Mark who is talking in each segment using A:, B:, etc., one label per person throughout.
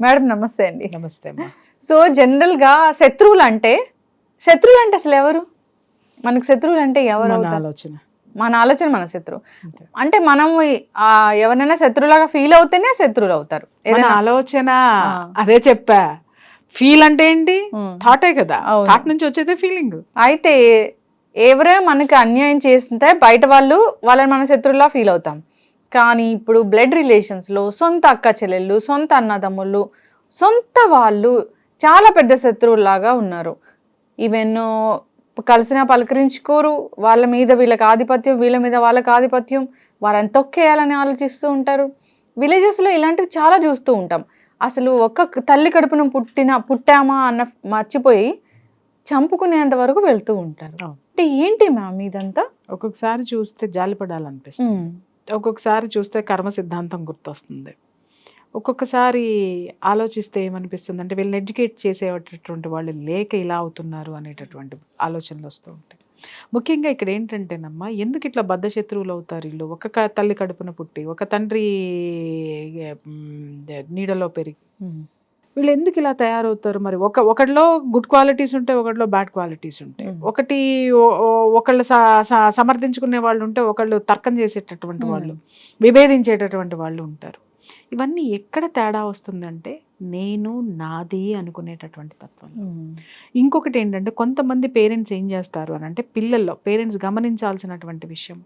A: Madam నమస్తే అండి.
B: నమస్తే
A: సో జనరల్గా శత్రువులు అంటే శత్రువులు అంటే అసలు ఎవరు? మనకి శత్రువులు అంటే ఎవరు
B: ఆలోచన.
A: మన ఆలోచన మన శత్రువు. అంటే మనం ఎవరైనా శత్రువులాగా ఫీల్ అవుతేనే శత్రువులు అవుతారు. ఏదైనా
B: ఆలోచన. అదే చెప్పా. ఫీల్ అంటే ఏంటి. థాటే కదా. థాట్ నుంచి వచ్చేదే ఫీలింగ్.
A: అయితే ఎవరే మనకి అన్యాయం చేస్తుంటే బయట వాళ్ళు వాళ్ళని మన శత్రువులా ఫీల్ అవుతాం. కానీ ఇప్పుడు బ్లడ్ రిలేషన్స్లో సొంత అక్క చెల్లెళ్ళు సొంత అన్నదమ్ముళ్ళు సొంత వాళ్ళు చాలా పెద్ద శత్రువులాగా ఉన్నారు. ఈవెన్ కలిసినా పలకరించుకోరు వాళ్ళ మీద వీళ్ళకి ఆధిపత్యం వీళ్ళ మీద వాళ్ళకి ఆధిపత్యం వారిని తొక్కేయాలని ఆలోచిస్తూ ఉంటారు. విలేజెస్లో ఇలాంటివి చాలా చూస్తూ ఉంటాం. అసలు ఒక్క తల్లి కడుపున పుట్టిన పుట్టామా అన్న మర్చిపోయి చంపుకునేంత వరకు వెళ్తూ ఉంటారు. అంటే ఏంటి మ్యామ్ ఇదంతా?
B: ఒక్కొక్కసారి చూస్తే జాలిపడాలనిపిస్తుంది. ఒక్కొక్కసారి చూస్తే కర్మ సిద్ధాంతం గుర్తొస్తుంది. ఒక్కొక్కసారి ఆలోచిస్తే ఏమనిపిస్తుంది? అంటే వీళ్ళని ఎడ్యుకేట్ చేసేటటువంటి వాళ్ళు లేక ఇలా అవుతున్నారు అనేటటువంటి ఆలోచనలు వస్తూ ఉంటాయి. ముఖ్యంగా ఇక్కడ ఏంటంటేనమ్మా ఎందుకు ఇట్లా బద్ధ శత్రువులు అవుతారు వీళ్ళు? ఒక తల్లి కడుపున పుట్టి ఒక తండ్రి నీడలో పెరిగి వీళ్ళు ఎందుకు ఇలా తయారవుతారు మరి? ఒక ఒకటిలో గుడ్ క్వాలిటీస్ ఉంటాయి ఒకటిలో బ్యాడ్ క్వాలిటీస్ ఉంటాయి. ఒకటి ఒకళ్ళు సమర్థించుకునే వాళ్ళు ఉంటే ఒకళ్ళు తర్కం చేసేటటువంటి. వాళ్ళు విభేదించేటటువంటి వాళ్ళు ఉంటారు. ఇవన్నీ ఎక్కడ తేడా వస్తుందంటే నేను నాది అనుకునేటటువంటి తత్వం. ఇంకొకటి ఏంటంటే కొంతమంది పేరెంట్స్ ఏం చేస్తారు అని అంటే పిల్లల్లో పేరెంట్స్ గమనించాల్సినటువంటి విషయం.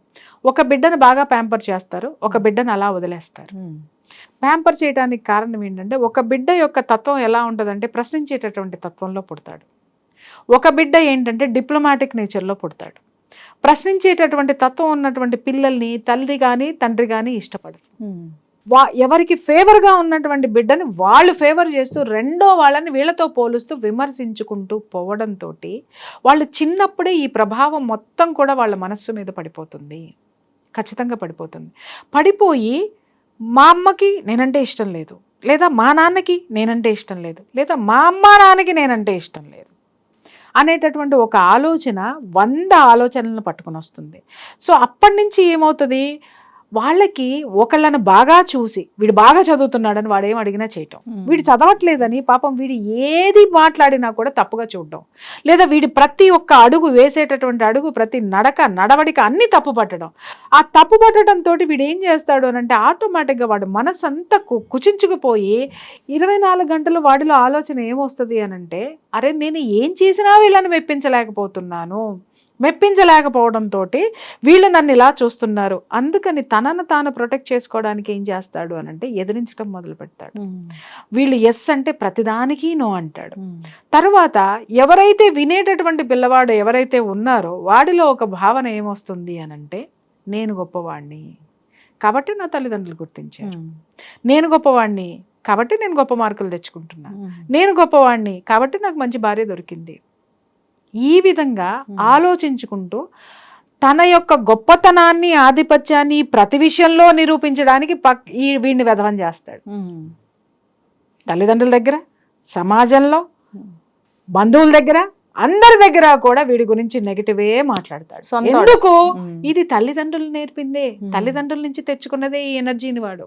B: ఒక బిడ్డను బాగా ప్యాంపర్ చేస్తారు ఒక బిడ్డను అలా వదిలేస్తారు. ప్యాంపర్ చేయడానికి కారణం ఏంటంటే ఒక బిడ్డ యొక్క తత్వం ఎలా ఉంటుందంటే ప్రశ్నించేటటువంటి తత్వంలో పుడతాడు. ఒక బిడ్డ ఏంటంటే డిప్లొమాటిక్ నేచర్లో పుడతాడు. ప్రశ్నించేటటువంటి తత్వం ఉన్నటువంటి పిల్లల్ని తల్లి కానీ తండ్రి కానీ ఇష్టపడరు. వా ఎవరికి ఫేవర్గా ఉన్నటువంటి బిడ్డని వాళ్ళు ఫేవర్ చేస్తూ రెండో వాళ్ళని వీళ్ళతో పోలుస్తూ విమర్శించుకుంటూ పోవడంతో వాళ్ళు చిన్నప్పుడే ఈ ప్రభావం మొత్తం కూడా వాళ్ళ మనస్సు మీద పడిపోతుంది. ఖచ్చితంగా పడిపోతుంది. పడిపోయి మా అమ్మకి నేనంటే ఇష్టం లేదు. లేదా మా నాన్నకి నేనంటే ఇష్టం లేదు. లేదా మా అమ్మ నాన్నకి నేనంటే ఇష్టం లేదు. అనేటటువంటి ఒక ఆలోచన వంద ఆలోచనలను పట్టుకొని వస్తుంది. సో అప్పటి నుంచి ఏమవుతుంది? వాళ్ళకి ఒకళ్ళని బాగా చూసి వీడు బాగా చదువుతున్నాడని వాడు ఏం అడిగినా చేయటం. వీడు చదవట్లేదని పాపం వీడు ఏది మాట్లాడినా కూడా తప్పుగా చూడడం లేదా వీడి ప్రతి ఒక్క అడుగు వేసేటటువంటి అడుగు ప్రతి నడక నడవడిక అన్ని తప్పు పట్టడం. ఆ తప్పు పట్టడం తోటి వీడు ఏం చేస్తాడు అని అంటే ఆటోమేటిక్గా వాడు మనసు అంతా కు కుచించుకుపోయి ఇరవై నాలుగు గంటలు వాడిలో ఆలోచన ఏమొస్తుంది అని అంటే అరే నేను ఏం చేసినా వీళ్ళని మెప్పించలేకపోతున్నాను. మెప్పించలేకపోవడంతో వీళ్ళు నన్ను ఇలా చూస్తున్నారు. అందుకని తనను తాను ప్రొటెక్ట్ చేసుకోవడానికి ఏం చేస్తాడు అని అంటే ఎదిరించడం మొదలు పెడతాడు. వీళ్ళు ఎస్ అంటే ప్రతిదానికి నో అంటాడు. తర్వాత ఎవరైతే వినేటటువంటి పిల్లవాడు ఎవరైతే ఉన్నారో వాడిలో ఒక భావన ఏమొస్తుంది అని అంటే నేను గొప్పవాణ్ణి కాబట్టి నా తల్లిదండ్రులు గుర్తించారు. నేను గొప్పవాణ్ణి కాబట్టి నేను గొప్ప మార్కులు తెచ్చుకుంటున్నా. నేను గొప్పవాణ్ణి కాబట్టి నాకు మంచి భార్య దొరికింది. ఈ విధంగా. ఆలోచించుకుంటూ తన యొక్క గొప్పతనాన్ని ఆధిపత్యాన్ని ప్రతి విషయంలో నిరూపించడానికి పక్ ఈ వీడిని వెధవం చేస్తాడు తల్లిదండ్రుల దగ్గర సమాజంలో. బంధువుల దగ్గర అందరి దగ్గర కూడా వీడి గురించి నెగిటివే మాట్లాడతాడు. ఎందుకు. ఇది తల్లిదండ్రులు నేర్పిందే. తల్లిదండ్రుల నుంచి తెచ్చుకున్నదే ఈ ఎనర్జీని వాడు.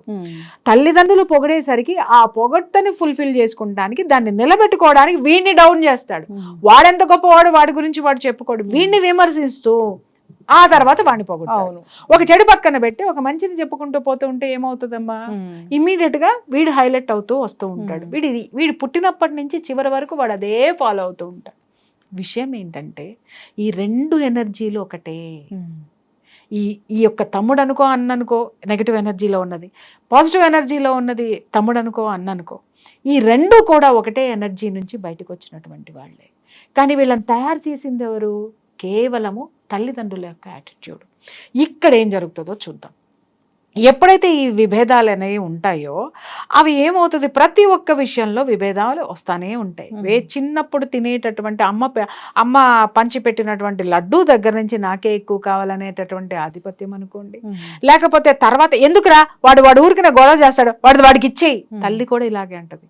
B: తల్లిదండ్రులు పొగిడేసరికి ఆ పొగట్టని ఫుల్ఫిల్ చేసుకుంటానికి దాన్ని నిలబెట్టుకోవడానికి వీడిని డౌన్ చేస్తాడు. వాడెంత గొప్పవాడు వాడి గురించి వాడు చెప్పుకోడు. వీడిని విమర్శిస్తూ ఆ తర్వాత వాడిని
A: అవును.
B: ఒక చెడు పక్కన పెట్టి ఒక మంచిని చెప్పుకుంటూ పోతూ ఉంటే ఏమవుతుందమ్మా? ఇమ్మీడియట్గా వీడు హైలైట్ అవుతూ వస్తూ ఉంటాడు. వీడి వీడు పుట్టినప్పటి నుంచి చివరి వరకు వాడు అదే ఫాలో అవుతూ ఉంటాడు. విషయం ఏంటంటే ఈ రెండు ఎనర్జీలు ఒకటే. ఈ ఈ యొక్క తమ్ముడు అనుకో అన్న అనుకో నెగిటివ్ ఎనర్జీలో ఉన్నది. పాజిటివ్ ఎనర్జీలో ఉన్నది తమ్ముడు అనుకో అన్న అనుకో ఈ రెండు కూడా ఒకటే ఎనర్జీ నుంచి బయటకు వచ్చినటువంటి వాళ్ళే. కానీ వీళ్ళని తయారు చేసింది ఎవరు? కేవలము తల్లిదండ్రుల యొక్క యాటిట్యూడ్. ఇక్కడ ఏం జరుగుతుందో చూద్దాం. ఎప్పుడైతే ఈ విభేదాలు అనేవి ఉంటాయో అవి ఏమవుతుంది? ప్రతి ఒక్క విషయంలో విభేదాలు వస్తానే ఉంటాయి. వే చిన్నప్పుడు తినేటటువంటి అమ్మ అమ్మ పంచి పెట్టినటువంటి లడ్డూ దగ్గర నుంచి నాకే ఎక్కువ కావాలనేటటువంటి ఆధిపత్యం అనుకోండి. లేకపోతే తర్వాత ఎందుకురా? వాడు వాడు ఊరికిన గొడవ చేస్తాడు. వాడు వాడికి ఇచ్చేయి. తల్లి కూడా ఇలాగే అంటది.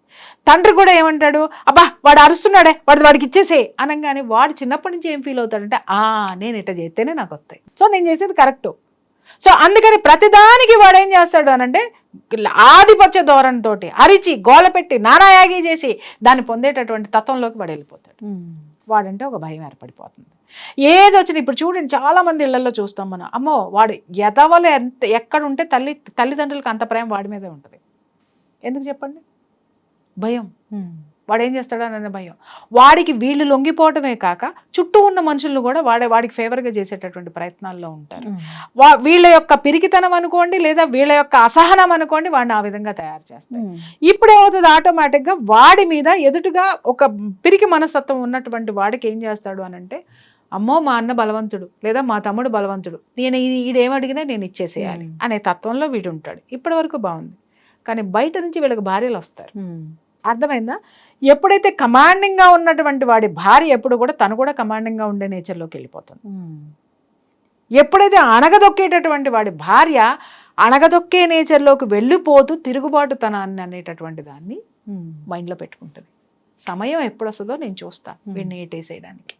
B: తండ్రి కూడా ఏమంటాడు? అబ్బా వాడు అరుస్తున్నాడే. వాడు వాడికి ఇచ్చేసే అనగానే వాడు చిన్నప్పటి నుంచి ఏం ఫీల్ అవుతాడంటే ఆ నేను ఇట్ట చేస్తేనే నాకు వస్తాయి. సో నేను చేసేది కరెక్ట్. సో అందుకని ప్రతిదానికి వాడు ఏం చేస్తాడు అనంటే ఆధిపత్య ధోరణితోటి అరిచి గోల పెట్టి నానాయాగి చేసి దాన్ని పొందేటటువంటి తత్వంలోకి వాడు వెళ్ళిపోతాడు. వాడంటే ఒక భయం ఏర్పడిపోతుంది. ఏది వచ్చినా ఇప్పుడు చూడండి చాలా మంది ఇళ్ళలో చూస్తాం మనం. అమ్మో వాడు ఎదవలు ఎంత ఎక్కడ ఉంటే తల్లి తల్లిదండ్రులకు అంత ప్రేమ వాడి మీదే ఉంటుంది. ఎందుకు చెప్పండి? భయం. వాడు ఏం చేస్తాడనే భయం. వాడికి వీళ్ళు లొంగిపోవటమే కాక చుట్టూ ఉన్న మనుషులను కూడా వాడే వాడికి ఫేవర్గా చేసేటటువంటి ప్రయత్నాల్లో ఉంటారు. వా వీళ్ళ యొక్క పిరికితనం అనుకోండి లేదా వీళ్ళ యొక్క అసహనం అనుకోండి వాడిని ఆ విధంగా తయారు చేస్తారు ఇప్పుడు ఏమవుతుంది? ఆటోమేటిక్గా వాడి మీద ఎదుటుగా ఒక పిరికి మనస్తత్వం ఉన్నటువంటి వాడికి ఏం చేస్తాడు అని అంటే అమ్మో మా అన్న బలవంతుడు లేదా మా తమ్ముడు బలవంతుడు. నేను ఈ- ఈడేం అడిగినా నేను ఇచ్చేసేయాలి. అనే తత్వంలో వీడు ఉంటాడు ఇప్పటి వరకు బాగుంది. కానీ బయట నుంచి వీళ్ళకి భార్యలు వస్తారు. అర్థమైందా? ఎప్పుడైతే కమాండింగ్గా ఉన్నటువంటి వాడి భార్య ఎప్పుడు కూడా తను కూడా కమాండింగ్గా ఉండే నేచర్లోకి వెళ్ళిపోతుంది. ఎప్పుడైతే అణగదొక్కేటటువంటి వాడి భార్య అణగదొక్కే నేచర్లోకి వెళ్ళిపోతూ తిరుగుబాటు తనాన్ని అనేటటువంటి దాన్ని మైండ్లో పెట్టుకుంటుంది. సమయం ఎప్పుడు వస్తుందో నేను చూస్తా
A: Hmm.
B: వీడిని ఏటేసేయడానికి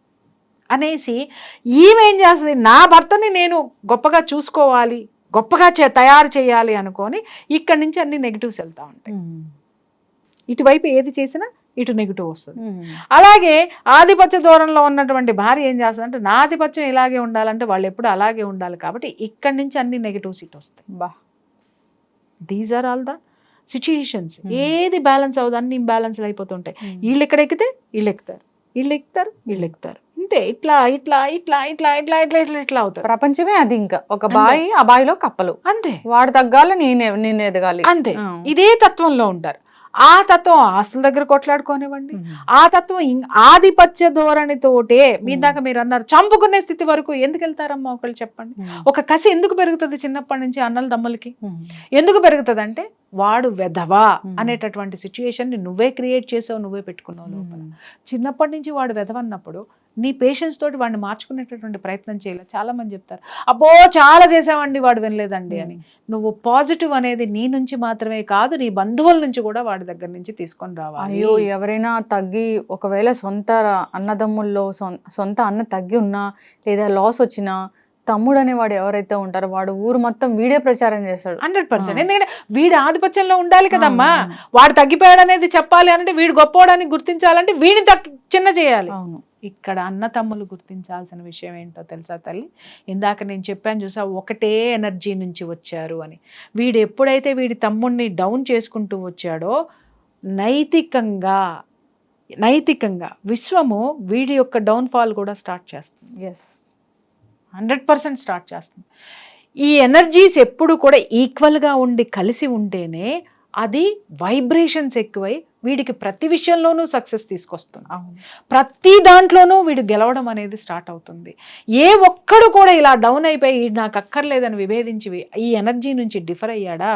B: అనేసి ఈమె ఏం చేస్తుంది? నా భర్తని నేను గొప్పగా చూసుకోవాలి గొప్పగా చే తయారు చేయాలి అనుకొని ఇక్కడి నుంచి అన్ని నెగిటివ్స్ వెళ్తా ఉంటాయి. ఇటువైపు ఏది చేసినా ఇటు నెగిటివ్ వస్తుంది. అలాగే ఆధిపత్య ధోరణిలో ఉన్నటువంటి భార్య ఏం చేస్తుందంటే నా ఆధిపత్యం ఇలాగే ఉండాలంటే వాళ్ళు ఎప్పుడు అలాగే ఉండాలి కాబట్టి ఇక్కడి నుంచి అన్ని నెగిటివ్స్ ఇటు వస్తాయి.
A: బా.
B: These are all the situations. ఏది బ్యాలెన్స్ అవ్వదు అన్ని ఇంబ్యాలెన్స్లు అయిపోతుంటాయి. వీళ్ళు ఎక్కడ ఎక్కితే వీళ్ళు ఎక్కుతారు. వీళ్ళు ఎక్కుతారు వీళ్ళు ఎక్కుతారు. ఇంతే ఇట్లా ఇట్లా ఇట్లా ఇట్లా ఇట్లా ఇట్లా ఇట్లా ఇట్లా అవుతారు.
A: ప్రపంచమే అది ఇంకా. ఒక
B: అంతే.
A: బాయి ఆ బాయిలో కప్పలు.
B: అంతే.
A: వాడు తగ్గాల నేనే నేను ఎదగాలి.
B: అంతే. ఇదే తత్వంలో ఉంటారు. ఆ తత్వం ఆస్తుల దగ్గర కొట్లాడుకోనివ్వండి. ఆ తత్వం ఆధిపత్య ధోరణితోటే మీ. దాకా మీరు అన్నారు చంపుకునే స్థితి వరకు ఎందుకు వెళ్తారమ్మా ఒకళ్ళు చెప్పండి. ఒక కసి ఎందుకు పెరుగుతుంది చిన్నప్పటి నుంచి అన్నల దమ్ములకి. ఎందుకు పెరుగుతుంది అంటే వాడు వెధవా. అనేటటువంటి సిచ్యుయేషన్ని నువ్వే క్రియేట్ చేసావు నువ్వే పెట్టుకున్నావు లోపల. చిన్నప్పటి నుంచి వాడు వెధవన్నప్పుడు నీ పేషెన్స్ తోటి వాడిని మార్చుకునేటటువంటి ప్రయత్నం చేయలేదు చాలా మంది చెప్తారు అబ్బో చాలా చేసామండి వాడు వినలేదండి అని. నువ్వు పాజిటివ్ అనేది నీ నుంచి మాత్రమే కాదు నీ బంధువుల నుంచి కూడా వాడి దగ్గర నుంచి తీసుకొని రావాలి.
A: అయ్యో ఎవరైనా తగ్గి ఒకవేళ సొంత అన్నదమ్ముల్లో సొంత అన్న తగ్గి ఉన్నా లేదా లాస్ వచ్చినా తమ్ముడు అనేవాడు ఎవరైతే ఉంటారో వాడు ఊరు మొత్తం వీడియో ప్రచారం చేస్తాడు.
B: Hundred percent. ఎందుకంటే వీడి ఆధిపత్యంలో ఉండాలి కదమ్మా. వాడు తగ్గిపోయాడు అనేది చెప్పాలి అంటే వీడు గొప్పవాడని గుర్తించాలంటే వీడిని తగ్గి చిన్న చేయాలి.
A: అవును.
B: ఇక్కడ అన్న తమ్ములు గుర్తించాల్సిన విషయం ఏంటో తెలుసా తల్లి? ఇందాక నేను చెప్పాను చూసా ఒకటే ఎనర్జీ నుంచి వచ్చారు అని. వీడు ఎప్పుడైతే వీడి తమ్ముడిని డౌన్ చేసుకుంటూ వచ్చాడో నైతికంగా నైతికంగా విశ్వము వీడి యొక్క డౌన్ఫాల్ కూడా స్టార్ట్ చేస్తుంది.
A: ఎస్
B: హండ్రెడ్ పర్సెంట్ స్టార్ట్ చేస్తుంది. ఈ ఎనర్జీస్ ఎప్పుడు కూడా ఈక్వల్గా ఉండి కలిసి ఉంటేనే అది వైబ్రేషన్స్ ఎక్కువై వీడికి ప్రతి విషయంలోనూ సక్సెస్ తీసుకొస్తుంది.
A: అవును.
B: ప్రతి దాంట్లోనూ వీడు గెలవడం అనేది స్టార్ట్ అవుతుంది. ఏ ఒక్కడు కూడా ఇలా డౌన్ అయిపోయి "ఇది నాకు అక్కర్లేదని విభేదించి ఈ ఎనర్జీ నుంచి డిఫర్ అయ్యాడా?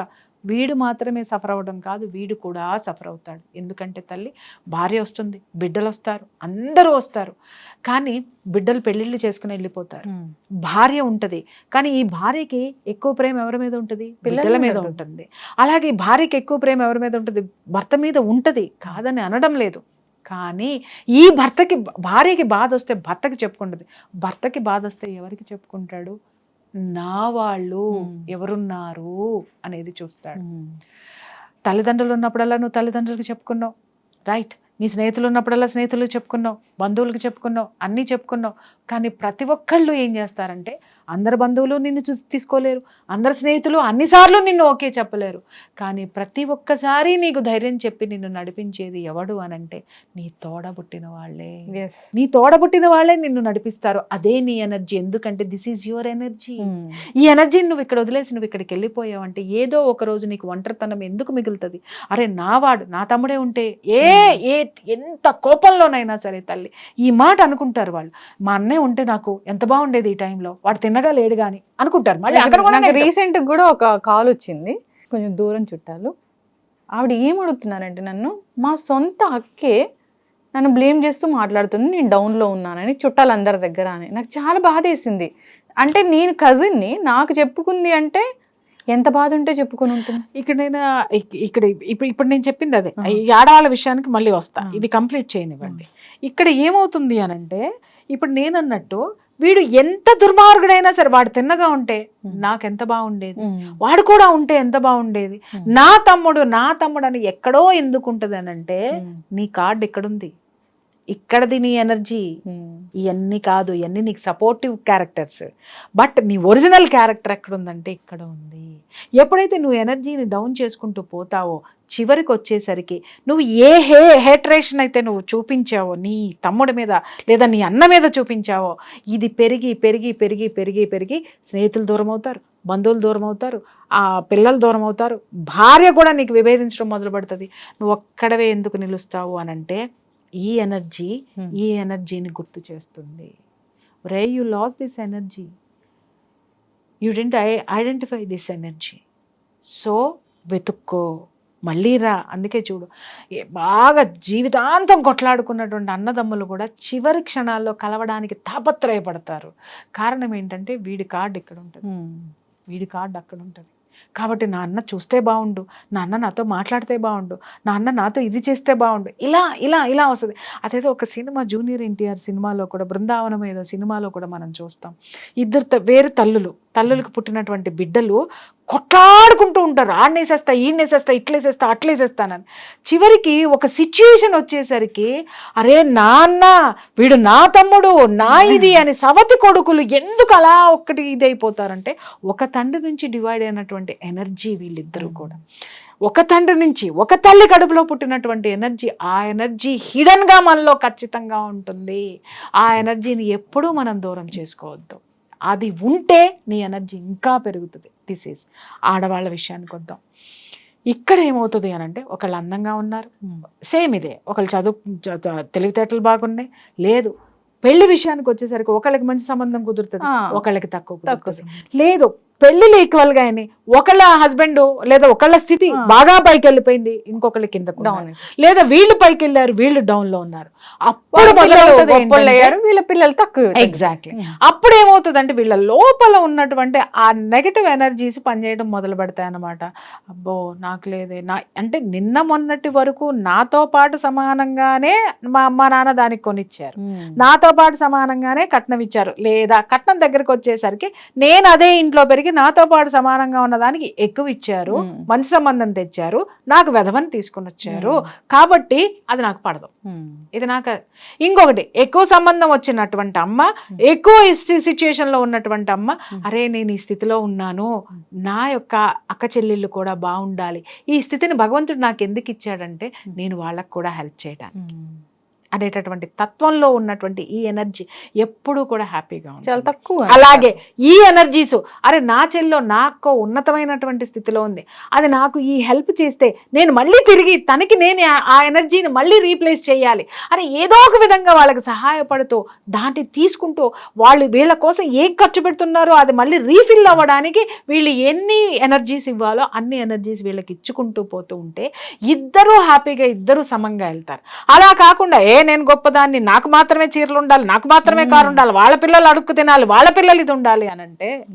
B: వీడు మాత్రమే సఫర్ అవ్వడం కాదు వీడు కూడా సఫర్ అవుతాడు ఎందుకంటే తల్లి భార్య వస్తుంది బిడ్డలు వస్తారు అందరూ వస్తారు. కానీ బిడ్డలు పెళ్ళిళ్ళు చేసుకుని వెళ్ళిపోతారు. భార్య ఉంటది. కానీ ఈ భార్యకి ఎక్కువ ప్రేమ ఎవరి మీద ఉంటుంది?
A: పిల్లల మీద
B: ఉంటుంది. అలాగే భార్యకి ఎక్కువ ప్రేమ ఎవరి మీద ఉంటుంది? భర్త మీద ఉంటది. కాదని అనడం లేదు. కానీ ఈ భర్తకి భార్యకి బాధ వస్తే భర్తకి చెప్పుకుంటది. భర్తకి బాధ వస్తే ఎవరికి చెప్పుకుంటాడు? నా వాళ్ళు. ఎవరున్నారు అనేది చూస్తాడు. తల్లిదండ్రులు ఉన్నప్పుడల్లా నువ్వు తల్లిదండ్రులకు చెప్పుకున్నావు రైట్ నీ స్నేహితులు ఉన్నప్పుడల్లా స్నేహితులకు చెప్పుకున్నావు బంధువులకు చెప్పుకున్నావు అన్నీ చెప్పుకున్నావు. కానీ ప్రతి ఒక్కళ్ళు ఏం చేస్తారంటే అందరు బంధువులు నిన్ను తీసుకోలేరు. అందరు స్నేహితులు అన్నిసార్లు నిన్ను ఓకే చెప్పలేరు. కానీ ప్రతి ఒక్కసారి నీకు ధైర్యం చెప్పి నిన్ను నడిపించేది ఎవడు అనంటే నీ తోడబుట్టిన వాళ్ళే. నీ తోడబుట్టిన వాళ్ళే నిన్ను నడిపిస్తారు. అదే నీ ఎనర్జీ. ఎందుకంటే this is your energy.
A: Um.
B: ఈ ఎనర్జీని నువ్వు ఇక్కడ వదిలేసి నువ్వు ఇక్కడికి వెళ్ళిపోయావు అంటే ఏదో ఒక రోజు నీకు ఒంటరితనం ఎందుకు మిగులుతుంది? అరే నావాడు నా తమ్ముడే ఉంటే ఏ ఏ ఎంత కోపంలోనైనా సరే తల్లి. ఈ మాట అనుకుంటారు వాళ్ళు. మా అన్నే ఉంటే నాకు ఎంత బాగుండేది ఈ టైంలో. వాడు తిన్నగా లేడు కానీ అనుకుంటారు. మళ్ళీ.
A: రీసెంట్ కూడా ఒక కాల్ వచ్చింది. కొంచెం దూరం చుట్టాలు. ఆవిడ ఏం అడుగుతున్నారంటే నన్ను మా సొంత అక్కే నన్ను బ్లేమ్ చేస్తూ మాట్లాడుతుంది. నేను డౌన్లో ఉన్నానని చుట్టాలందరి దగ్గర అని. నాకు చాలా బాధ వేసింది అంటే నేను కజిన్ని నాకు చెప్పుకుంది అంటే ఎంత బాధ ఉంటే చెప్పుకొని ఉంటుంది.
B: ఇక్కడ నేను ఇక్- ఇక్కడ ఇప్పుడు ఇప్పుడు నేను చెప్పింది అదే. ఆడవాళ్ళ విషయానికి మళ్ళీ వస్తా. ఇది కంప్లీట్ చేయనివ్వండి. ఇక్కడ ఏమవుతుంది అని అంటే ఇప్పుడు నేను అన్నట్టు వీడు ఎంత దుర్మార్గుడైనా సరే వాడు తిన్నగా ఉంటే నాకెంత బాగుండేది వాడు కూడా ఉంటే ఎంత బాగుండేది. నా తమ్ముడు నా తమ్ముడు అని ఎక్కడో ఎందుకు ఉంటుంది అని అంటే నీ కార్డు ఎక్కడుంది ఇక్కడది నీ ఎనర్జీ. ఇవన్నీ కాదు ఇవన్నీ నీకు సపోర్టివ్ క్యారెక్టర్స్ బట్ నీ ఒరిజినల్ క్యారెక్టర్ ఎక్కడ ఉందంటే ఇక్కడ ఉంది. ఎప్పుడైతే నువ్వు ఎనర్జీని డౌన్ చేసుకుంటూ పోతావో చివరికి వచ్చేసరికి నువ్వు ఏ హే హేట్రేషన్ అయితే నువ్వు చూపించావో నీ తమ్ముడి మీద లేదా నీ అన్న మీద చూపించావో ఇది పెరిగి పెరిగి పెరిగి పెరిగి పెరిగి స్నేహితులు దూరం అవుతారు బంధువులు దూరం అవుతారు ఆ పిల్లలు దూరం అవుతారు భార్య కూడా నీకు విభేదించడం మొదలు పెడుతుంది నువ్వు ఒక్కడవే ఎందుకు నిలుస్తావు అని అంటే ఈ ఎనర్జీ ఈ ఎనర్జీని గుర్తు చేస్తుంది. Ray you loss this energy you don't identify this energy so వెతుక్కో మళ్ళీ రా. అందుకే చూడు బాగా జీవితాంతం కొట్లాడుకున్నటువంటి అన్నదమ్ములు కూడా చివరి క్షణాల్లో కలవడానికి తాపత్రయపడతారు. కారణం ఏంటంటే వీడి కార్డు ఇక్కడ ఉంటుంది వీడి కార్డు అక్కడ ఉంటుంది కాబట్టి నా అన్న చూస్తే బాగుండు నాన్న నాతో మాట్లాడితే బాగుండు నాన్న నాతో ఇది చేస్తే బాగుండు ఇలా ఇలా ఇలా వస్తుంది. అదేదో ఒక సినిమా జూనియర్ ఎన్టీఆర్ సినిమాలో కూడా బృందావనం ఏదో సినిమాలో కూడా మనం చూస్తాం. ఇద్దరు త- వేరు తల్లులు. తల్లులకు పుట్టినటువంటి బిడ్డలు కొట్లాడుకుంటూ ఉంటారు. ఆడనేసేస్తా ఈడనేసేస్తా ఇట్లేసేస్తా అట్లేసేస్తానని చివరికి ఒక సిచ్యుయేషన్ వచ్చేసరికి అరే నాన్న వీడు నా తమ్ముడు నా ఇది అని సవతి కొడుకులు ఎందుకు అలా ఒక్కటి ఇదైపోతారంటే ఒక తండ్రి నుంచి డివైడ్ అయినటువంటి ఎనర్జీ వీళ్ళిద్దరూ కూడా. ఒక తండ్రి నుంచి ఒక తల్లి కడుపులో పుట్టినటువంటి ఎనర్జీ ఆ ఎనర్జీ హిడన్గా మనలో ఖచ్చితంగా ఉంటుంది. ఆ ఎనర్జీని ఎప్పుడూ మనం దూరం చేసుకోవద్దు. అది ఉంటే నీ ఎనర్జీ ఇంకా పెరుగుతుంది. దిస్ ఈజ్ ఆడవాళ్ళ విషయానికి వద్దాం. ఇక్కడ ఏమవుతుంది అని అంటే ఒకళ్ళు అందంగా ఉన్నారు. సేమ్ ఇదే. ఒకళ్ళు చదువు తెలివితేటలు బాగున్నాయి. లేదు. పెళ్ళి విషయానికి వచ్చేసరికి ఒకళ్ళకి మంచి సంబంధం కుదురుతుంది. ఒకళ్ళకి తక్కువ
A: తక్కువ
B: కుదురుతుంది లేదు. పెళ్ళిలు ఈక్వల్గా అయినాయి ఒకళ్ళ హస్బెండ్ లేదా ఒకళ్ళ స్థితి. బాగా పైకి వెళ్ళిపోయింది ఇంకొకళ్ళ ఉన్నారు. లేదా వీళ్ళు పైకి వెళ్ళారు వీళ్ళు డౌన్లో ఉన్నారు. అప్పుడు
A: వీళ్ళ పిల్లలు తక్కువ
B: ఎగ్జాక్ట్లీ అప్పుడు ఏమవుతుందంటే వీళ్ళ లోపల ఉన్నటువంటి ఆ నెగటివ్ ఎనర్జీస్ పనిచేయడం మొదలు పెడతాయి అన్నమాట. అబ్బో నాకు లేదే. నా అంటే నిన్న మొన్నటి వరకు నాతో పాటు సమానంగానే మా అమ్మ నాన్న దానికి కొనిచ్చారు. నాతో పాటు సమానంగానే కట్నం ఇచ్చారు. లేదా కట్నం దగ్గరకు వచ్చేసరికి నేను అదే ఇంట్లో పెరిగి నాతో పాటు సమానంగా ఉన్న దానికి ఎక్కువ ఇచ్చారు మంచి సంబంధం తెచ్చారు నాకు వెధవని తీసుకుని వచ్చారు. కాబట్టి అది నాకు పడదు. ఇది నాకు ఇంకొకటి ఎక్కువ సంబంధం వచ్చినటువంటి అమ్మ ఎక్కువ సిచ్యుయేషన్లో ఉన్నటువంటి అమ్మ అరే నేను ఈ స్థితిలో ఉన్నాను నా యొక్క అక్క చెల్లెళ్ళు కూడా బాగుండాలి. ఈ స్థితిని భగవంతుడు నాకు ఎందుకు ఇచ్చాడంటే నేను వాళ్ళకు కూడా హెల్ప్ చేయడానికి అనేటటువంటి తత్వంలో ఉన్నటువంటి ఈ ఎనర్జీ ఎప్పుడూ కూడా హ్యాపీగా
A: చాలా
B: ఉంటుంది
A: తక్కువ
B: అలాగే ఈ ఎనర్జీస్ అరే నా చెల్లో నాకు ఉన్నతమైనటువంటి స్థితిలో ఉంది. అది నాకు ఈ హెల్ప్ చేస్తే నేను మళ్ళీ తిరిగి తనకి నేను ఆ- ఆ ఎనర్జీని మళ్ళీ రీప్లేస్ చేయాలి. అని ఏదో ఒక విధంగా వాళ్ళకి సహాయపడుతూ దాన్ని తీసుకుంటూ వాళ్ళు వీళ్ళ కోసం ఏం ఖర్చు పెడుతున్నారో అది మళ్ళీ రీఫిల్ అవ్వడానికి వీళ్ళు ఎన్ని ఎనర్జీస్ ఇవ్వాలో అన్ని ఎనర్జీస్ వీళ్ళకి ఇచ్చుకుంటూ పోతూ ఉంటే ఇద్దరూ హ్యాపీగా ఇద్దరూ సమంగా వెళ్తారు. అలా కాకుండా ఏ నేను గొప్పదాన్ని నాకు మాత్రమే చీరలు ఉండాలి నాకు మాత్రమే కారు ఉండాలి వాళ్ళ పిల్లలు అడుక్కు తినాలి వాళ్ళ పిల్లలు ఇది ఉండాలి అని అంటే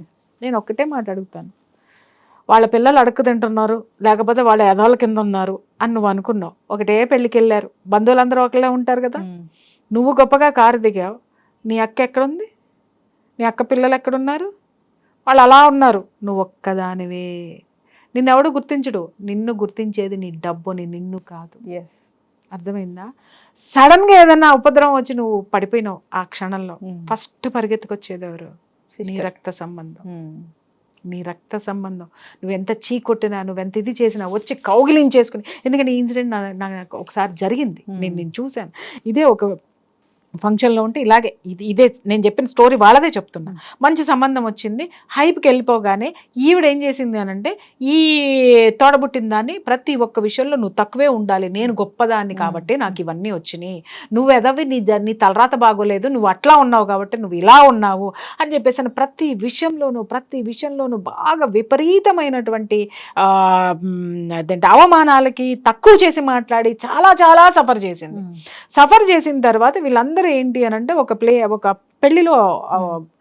B: నేను ఒక్కటే మాట అడుగుతాను. వాళ్ళ పిల్లలు అడుక్కు తింటున్నారు లేకపోతే వాళ్ళ ఎదవల కింద ఉన్నారు అని నువ్వు అనుకున్నావు. ఒకటే పెళ్ళికి వెళ్ళారు బంధువులందరూ ఒకళ్ళే ఉంటారు కదా. నువ్వు గొప్పగా కారు దిగావు. నీ అక్క ఎక్కడుంది? నీ అక్క పిల్లలు ఎక్కడున్నారు? వాళ్ళు అలా ఉన్నారు. నువ్వు ఒక్కదానివే. నిన్నెవడు గుర్తించడు? నిన్ను గుర్తించేది నీ డబ్బుని నిన్ను కాదు.
A: ఎస్
B: అర్థమైందా? సడన్గా ఏదైనా ఉపద్రవం వచ్చి నువ్వు పడిపోయినావు ఆ క్షణంలో ఫస్ట్ పరిగెత్తుకొచ్చేది ఎవరు? నీ రక్త సంబంధం. నీ రక్త సంబంధం. నువ్వు ఎంత చీ కొట్టినా నువ్వు ఎంత ఇది చేసినా వచ్చి కౌగిలించేసుకుని ఎందుకంటే ఈ ఇన్సిడెంట్ నాకు ఒకసారి జరిగింది. నేను నేను చూశాను. ఇదే ఒక ఫంక్షన్లో ఉంటే ఇలాగే ఇది ఇదే నేను చెప్పిన స్టోరీ వాళ్ళదే చెప్తున్నా. మంచి సంబంధం వచ్చింది. హైప్కి వెళ్ళిపోగానే ఈవిడ ఏం చేసింది అని అంటే ఈ తోడబుట్టిన దాన్ని ప్రతి ఒక్క విషయంలో నువ్వు తక్కువే ఉండాలి. నేను గొప్పదాన్ని కాబట్టి నాకు ఇవన్నీ వచ్చినాయి. నువ్వు ఎదవి నీ ద- నీ తలరాత బాగోలేదు. నువ్వు అట్లా ఉన్నావు కాబట్టి నువ్వు ఇలా ఉన్నావు అని చెప్పేసి ప్రతి విషయంలోనూ ప్రతి విషయంలోనూ బాగా విపరీతమైనటువంటి అవమానాలకి తక్కువ చేసి మాట్లాడి చాలా చాలా సఫర్ చేసింది. సఫర్ చేసిన తర్వాత వీళ్ళందరూ ఏంటి అని అంటే ఒక ప్లే ఒక పెళ్ళిలో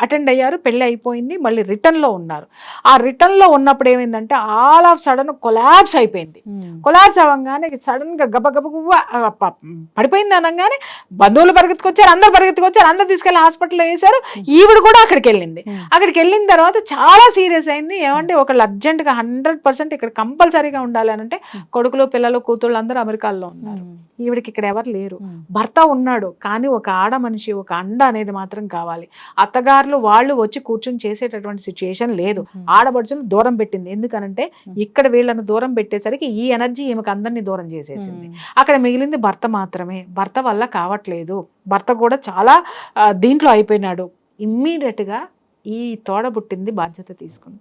B: అటెండ్ అయ్యారు పెళ్ళి అయిపోయింది మళ్ళీ రిటర్న్లో ఉన్నారు. ఆ రిటర్న్లో ఉన్నప్పుడు ఏమైందంటే ఆల్ ఆఫ్ సడన్ కొలాబ్స్ అయిపోయింది. కొలాబ్స్ అవ్వగానే సడన్గా గబ గబ గువ్వ, ఆ, ప- పడిపోయింది అనగానే బంధువులు పరిగెత్తుకొచ్చారు అందరు పరిగెత్తుకొచ్చారు అందరు తీసుకెళ్ళి హాస్పిటల్లో వేశారు. ఈవిడ కూడా అక్కడికి వెళ్ళింది అక్కడికి వెళ్ళిన తర్వాత చాలా సీరియస్ అయింది. ఏమంటే ఒకళ్ళు అర్జెంట్గా హండ్రెడ్ పర్సెంట్ ఇక్కడ కంపల్సరీగా ఉండాలి అని అంటే కొడుకులు పిల్లలు కూతుళ్ళు అందరూ అమెరికాలో ఉన్నారు. ఈవిడికి ఇక్కడ ఎవరు లేరు. భర్త ఉన్నాడు కానీ ఒక ఆడ మనిషి ఒక అండ అనేది మాత్రం కావాలి. అత్తగారులు వాళ్ళు వచ్చి కూర్చొని చేసేటటువంటి సిచ్యుయేషన్ లేదు. ఆడబడుచులు దూరం పెట్టింది. ఎందుకనంటే ఇక్కడ వీళ్ళను దూరం పెట్టేసరికి ఈ ఎనర్జీ ఈమెకు అందరినీ దూరం చేసేసింది. అక్కడ మిగిలింది భర్త మాత్రమే. భర్త వల్ల కావట్లేదు. భర్త కూడా చాలా దీంట్లో అయిపోయినాడు. ఇమ్మీడియట్గా ఈ తోడబుట్టింది బాధ్యత తీసుకుంది.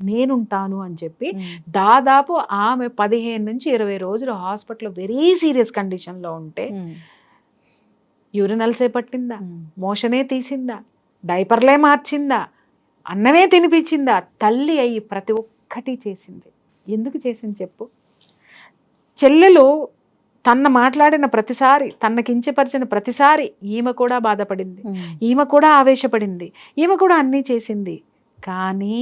B: నేనుంటాను అని చెప్పి దాదాపు ఆమె పదిహేను నుంచి ఇరవై రోజులు హాస్పిటల్లో వెరీ సీరియస్ కండిషన్లో ఉంటే యూరినల్సే పట్టిందా? మోషనే తీసిందా? డైపర్లే మార్చిందా? అన్నమే తినిపించిందా? తల్లి అయ్యి ప్రతి ఒక్కటి చేసింది. ఎందుకు చేసింది చెప్పు? చెల్లెలు తన మాట్లాడిన ప్రతిసారి తన కించపరిచిన ప్రతిసారి ఈమె కూడా బాధపడింది. ఈమె కూడా ఆవేశపడింది. ఈమె కూడా అన్నీ చేసింది. కానీ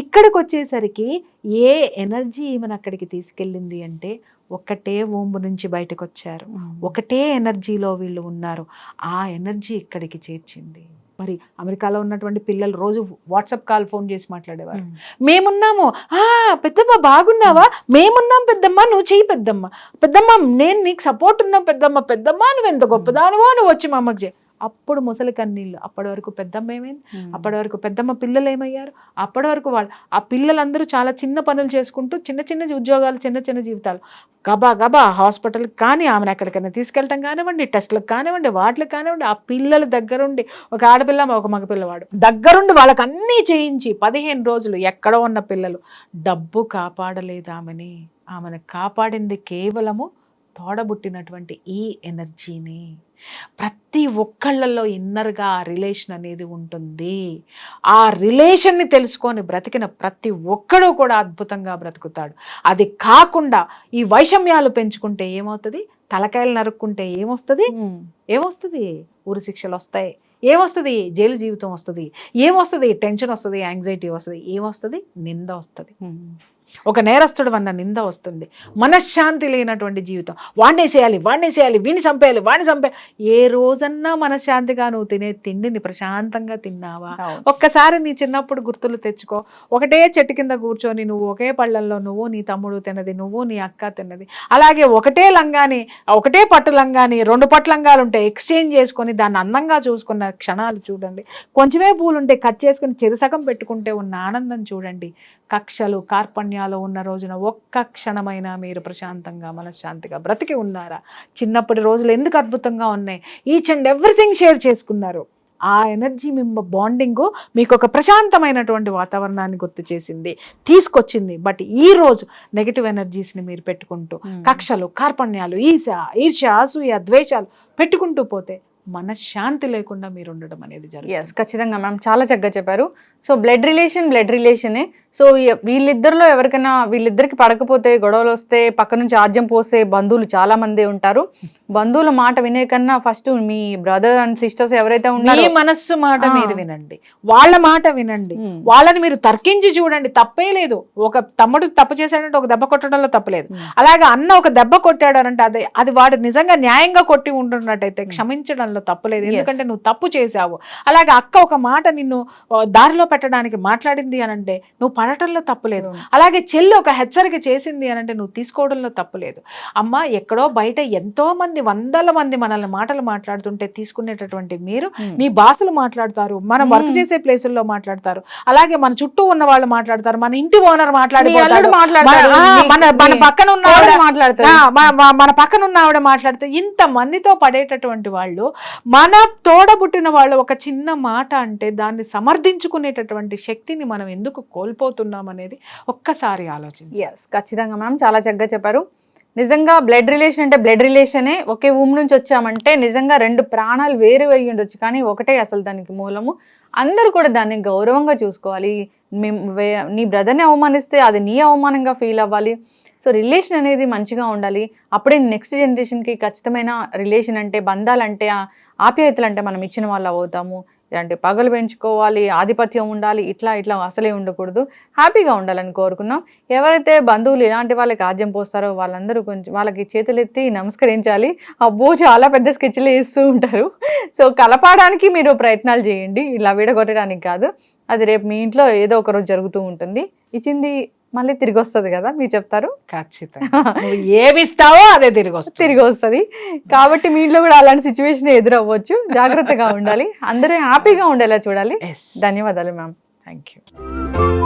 B: ఇక్కడికి వచ్చేసరికి ఏ ఎనర్జీ ఈమెను అక్కడికి తీసుకెళ్ళింది అంటే ఒకటే ఓంబు నుంచి బయటకు వచ్చారు ఒకటే ఎనర్జీలో వీళ్ళు ఉన్నారు. ఆ ఎనర్జీ ఇక్కడికి చేర్చింది. మరి అమెరికాలో ఉన్నటువంటి పిల్లలు రోజు వాట్సాప్ కాల్ ఫోన్ చేసి మాట్లాడేవారు. మేమున్నాము. ఆ పెద్దమ్మ బాగున్నావా? మేమున్నాం పెద్దమ్మ నువ్వు చెయ్యి పెద్దమ్మ. పెద్దమ్మ నేను నీకు సపోర్ట్ ఉన్నాం పెద్దమ్మ. పెద్దమ్మ నువ్వు ఎంత గొప్పదానివో నువ్వు వచ్చి మా అమ్మకి చేయి. అప్పుడు ముసలి కన్నీళ్ళు. అప్పటి వరకు పెద్దమ్మ ఏమైంది? అప్పటి వరకు పెద్దమ్మ పిల్లలు ఏమయ్యారు? అప్పటి వరకు వాళ్ళు ఆ పిల్లలందరూ చాలా చిన్న పనులు చేసుకుంటూ చిన్న చిన్న ఉద్యోగాలు చిన్న చిన్న జీవితాలు. గబా గబా హాస్పిటల్కి కానీ ఆమెను ఎక్కడికైనా తీసుకెళ్ళటం కానివ్వండి టెస్ట్లకు కానివ్వండి వాటికి కానివ్వండి ఆ పిల్లల దగ్గరుండి ఒక ఆడపిల్ల ఒక మగ పిల్లవాడు. దగ్గరుండి వాళ్ళకి అన్నీ చేయించి పదిహేను రోజులు ఎక్కడో ఉన్న పిల్లలు. డబ్బు కాపాడలేదు ఆమెని. ఆమెను కాపాడింది కేవలము తోడబుట్టినటువంటి ఈ ఎనర్జీని ప్రతి ఒక్కళ్ళల్లో ఇన్నర్గా ఆ రిలేషన్ అనేది ఉంటుంది. ఆ రిలేషన్ని తెలుసుకొని బ్రతికిన ప్రతి ఒక్కడూ కూడా అద్భుతంగా బ్రతుకుతాడు. అది కాకుండా ఈ వైషమ్యాలు పెంచుకుంటే ఏమవుతుంది? తలకాయలు నరుక్కుంటే ఏమొస్తుంది? ఏమొస్తుంది? ఊరి శిక్షలు వస్తాయి. ఏమొస్తుంది? జైలు జీవితం వస్తుంది. ఏమొస్తుంది? టెన్షన్ వస్తుంది యాంగ్జైటీ వస్తుంది. ఏమొస్తుంది? నింద వస్తుంది. ఒక నేరస్తుడు అన్న నింద వస్తుంది. మనశ్శాంతి లేనటువంటి జీవితం. వాణ్ణేసేయాలి వాణ్ణేసేయాలి వీణి చంపేయాలి వాణ్ణి చంపే ఏ రోజన్నా మనశ్శాంతిగా నువ్వు తినే తిండిని ప్రశాంతంగా తిన్నావా? ఒక్కసారి నీ చిన్నప్పుడు గుర్తులు తెచ్చుకో. ఒకటే చెట్టు కింద కూర్చొని నువ్వు ఒకే పళ్ళల్లో నువ్వు నీ తమ్ముడు తిన్నది నువ్వు నీ అక్క తిన్నది. అలాగే ఒకటే లంగాని ఒకటే పట్టు లంగాని రెండు పట్టు లంగాలు ఉంటాయి ఎక్స్చేంజ్ చేసుకొని దాన్ని అందంగా చూసుకున్న క్షణాలు చూడండి. కొంచెమే పూలు ఉంటే కట్ చేసుకుని చెరుసగం పెట్టుకుంటే ఉన్న ఆనందం చూడండి. కక్షలు కార్పణ్యాలు ఉన్న రోజున ఒక్క క్షణమైనా మీరు ప్రశాంతంగా మనశ్శాంతిగా బ్రతికి ఉన్నారా? చిన్నప్పటి రోజులు ఎందుకు అద్భుతంగా ఉన్నాయి? ఈచ్ అండ్ ఎవ్రీథింగ్ షేర్ చేసుకున్నారు. ఆ ఎనర్జీ మిమ్మ బాండింగ్ మీకు ఒక ప్రశాంతమైనటువంటి వాతావరణాన్ని గుర్తు చేసింది తీసుకొచ్చింది. బట్ ఈ రోజు నెగిటివ్ ఎనర్జీస్ని మీరు పెట్టుకుంటూ కక్షలు కార్పణ్యాలు ఈశ ఈర్ష అసూయ ద్వేషాలు పెట్టుకుంటూ పోతే మనశ్శాంతి లేకుండా మీరు ఉండడం అనేది
A: ఎస్
B: జరుగుతుంది
A: ఖచ్చితంగా మ్యామ్. చాలా చక్కగా చెప్పారు. సో బ్లడ్ రిలేషన్ బ్లడ్ రిలేషనే సో వీళ్ళిద్దరిలో ఎవరికైనా వీళ్ళిద్దరికి పడకపోతే గొడవలు వస్తే పక్క నుంచి ఆజ్యం పోసే బంధువులు చాలా మంది ఉంటారు. బంధువుల మాట వినే కన్నా ఫస్ట్ మీ బ్రదర్ అండ్ సిస్టర్స్ ఎవరైతే
B: మీ
A: ఉన్నారో
B: మనస్సు మాట. మీరు వినండి. వాళ్ళ మాట వినండి. వాళ్ళని మీరు తర్కించి చూడండి. తప్పే లేదు. ఒక తమ్ముడు తప్పు చేశాడంటే ఒక దెబ్బ కొట్టడంలో తప్పలేదు. అలాగే అన్న ఒక దెబ్బ కొట్టాడనంటే అది అది వాడు నిజంగా న్యాయంగా కొట్టి ఉంటున్నట్టయితే క్షమించడంలో తప్పులేదు. ఎందుకంటే నువ్వు తప్పు చేశావు. అలాగే అక్క ఒక మాట నిన్ను దారిలో పెట్టడానికి మాట్లాడింది అనంటే నువ్వు పడటంలో తప్పులేదు అలాగే చెల్లి ఒక హెచ్చరిక చేసింది అనంటే నువ్వు తీసుకోవడంలో తప్పులేదు అమ్మ ఎక్కడో బయట ఎంతో మంది వందల మంది మనల్ని మాటలు మాట్లాడుతుంటే తీసుకునేటటువంటి మీరు. నీ భాషలు మాట్లాడతారు. మనం వర్క్. చేసే ప్లేసుల్లో మాట్లాడతారు. అలాగే మన చుట్టూ ఉన్న వాళ్ళు మాట్లాడతారు. మన ఇంటి ఓనర్
A: మీ మాట్లాడతాడు.
B: మన-
A: మీ- మీ
B: పక్కన ఉన్న మన- పక్కన ఉన్న ఆవిడ మాట్లాడితే ఇంత మందితో పడేటటువంటి వాళ్ళు మన తోడబుట్టిన వాళ్ళు ఒక చిన్న మాట అంటే దాన్ని సమర్థించుకునేటటువంటి శక్తిని మనం ఎందుకు కోల్పోతున్నాం అనేది ఒక్కసారి ఆలోచించి
A: ఎస్ ఖచ్చితంగా మ్యామ్ చాలా చక్కగా చెప్పారు. నిజంగా బ్లడ్ రిలేషన్ అంటే బ్లడ్ రిలేషనే ఒకే ఊమ్ నుంచి వచ్చామంటే నిజంగా రెండు ప్రాణాలు వేరు అయ్యి ఉండొచ్చు కానీ ఒకటే అసలు దానికి మూలము. అందరూ కూడా దాన్ని గౌరవంగా చూసుకోవాలి. మేము వే- నీ బ్రదర్ని అవమానిస్తే అది నీ అవమానంగా ఫీల్ అవ్వాలి. సో రిలేషన్ అనేది మంచిగా ఉండాలి. అప్పుడే నెక్స్ట్ జనరేషన్కి ఖచ్చితమైన రిలేషన్ అంటే బంధాలంటే ఆ- ఆప్యాయతలు అంటే మనం ఇచ్చిన వాళ్ళు అవుతాము. ఇలాంటి పగలు పెంచుకోవాలి ఆధిపత్యం ఉండాలి ఇట్లా ఇట్లా అసలే ఉండకూడదు. హ్యాపీగా ఉండాలని కోరుకున్నాం. ఎవరైతే బంధువులు ఇలాంటి వాళ్ళకి ఆజ్యం పోస్తారో వాళ్ళందరూ కొంచెం వాళ్ళకి చేతులెత్తి నమస్కరించాలి. అబ్బో చాలా పెద్ద స్కెచ్లు వేస్తూ ఉంటారు. సో కలపడానికి మీరు ప్రయత్నాలు చేయండి. ఇలా విడగొట్టడానికి కాదు. అది రేపు మీ ఇంట్లో ఏదో ఒక రోజు జరుగుతూ ఉంటుంది. ఇచ్చింది మళ్ళీ తిరిగి వస్తుంది కదా మీరు చెప్తారు?
B: ఖచ్చితంగా. నువ్వు ఏమిస్తావో అదే తిరిగి వస్తుంది
A: తిరిగి వస్తుంది కాబట్టి మీ ఇంట్లో కూడా అలాంటి సిచ్యువేషన్ ఎదురవ్వచ్చు. జాగ్రత్తగా ఉండాలి. అందరూ హ్యాపీగా ఉండేలా చూడాలి. ధన్యవాదాలు మ్యామ్
B: థ్యాంక్ యూ